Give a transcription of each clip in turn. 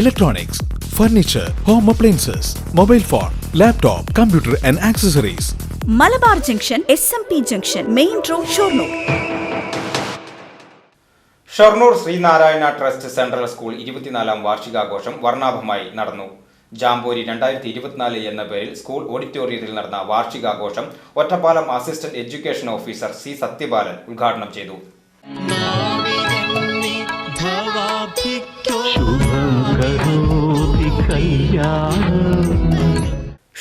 electronics, furniture home appliances mobile phone laptop computer and accessories Malabar junction S M P junction main road Shoranur. Shoranur Sreenarayana trust central school ഇരുപത്തിനാലാം വാർഷികാഘോഷം വർണാഭമായി നടന്നു. ജാംബോരി രണ്ടായിരത്തി ഇരുപത്തിനാല് എന്ന പേരിൽ school ഓഡിറ്റോറിയത്തിൽ നടന്ന വാർഷികാഘോഷം Ottapalam assistant education officer C Sathyabalan ഉദ്ഘാടനം ചെയ്തു.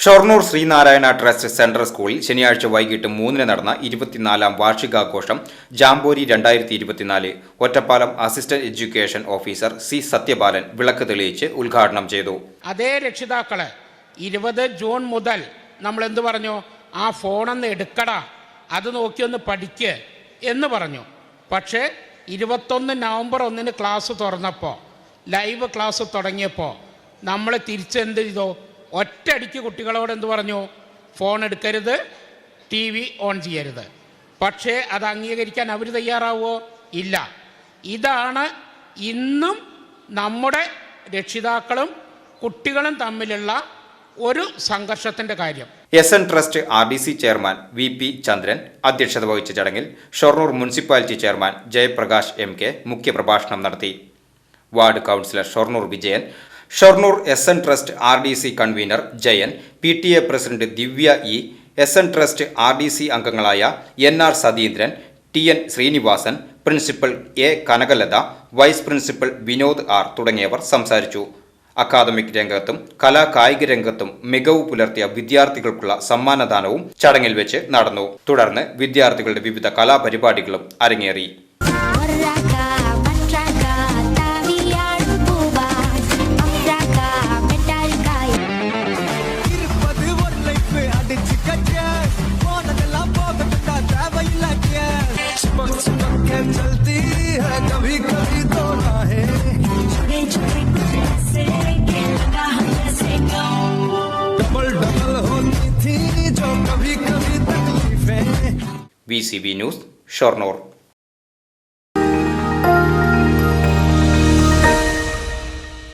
ഷൊർണൂർ ശ്രീനാരായണ ട്രസ്റ്റ് സെൻട്രൽ സ്കൂളിൽ ശനിയാഴ്ച വൈകിട്ട് മൂന്നിന് നടന്ന ഇരുപത്തിനാലാം വാർഷികാഘോഷം ജാംബോരി രണ്ടായിരത്തി ഇരുപത്തിനാല് Ottapalam assistant education officer C Sathyabalan വിളക്ക് തെളിയിച്ച് ഉദ്ഘാടനം ചെയ്തു. അതേ രക്ഷിതാക്കളെ ഇരുപത് ജൂൺ മുതൽ നമ്മൾ എന്ത് പറഞ്ഞു? ആ ഫോണൊന്ന് എടുക്കടാ അത് നോക്കിയൊന്ന് പഠിക്ക് എന്ന് പറഞ്ഞു. പക്ഷേ ഇരുപത്തൊന്ന് നവംബർ ഒന്നിന് ക്ലാസ് തുറന്നപ്പോൾ ലൈവ് ക്ലാസ് തുടങ്ങിയപ്പോൾ നമ്മൾ തിരിച്ചെന്ത് ചെയ്തോ? ഒറ്റയടിക്ക് കുട്ടികളോട് എന്ത് പറഞ്ഞു? ഫോൺ എടുക്കരുത് ടി വി ഓൺ ചെയ്യരുത്. പക്ഷേ അത് അംഗീകരിക്കാൻ അവർ തയ്യാറാവുമോ ഇല്ല. ഇതാണ് ഇന്നും നമ്മുടെ രക്ഷിതാക്കളും കുട്ടികളും തമ്മിലുള്ള ഒരു സംഘർഷത്തിന്റെ കാര്യം. S N trust R D C chairman V P Chandran അധ്യക്ഷത വഹിച്ച ചടങ്ങിൽ Shoranur municipality chairman Jayaprakash M K മുഖ്യപ്രഭാഷണം നടത്തി. Ward councillor Shoranur Vijayan Shoranur S N trust R D C convener Jayan P T A president Divya E S N trust R D C അംഗങ്ങളായ N R Satheendran T N Srinivasan principal A Kanakalatha vice principal Vinod R തുടങ്ങിയവർ സംസാരിച്ചു. Academic രംഗത്തും കലാ കായിക രംഗത്തും മികവ് പുലർത്തിയ വിദ്യാർത്ഥികൾക്കുള്ള സമ്മാനദാനവും ചടങ്ങിൽ വെച്ച് നടന്നു. തുടർന്ന് വിദ്യാർത്ഥികളുടെ വിവിധ കലാപരിപാടികളും അരങ്ങേറി. कभी कभी तो വി ന്യൂസ് ഷൊർണൂർ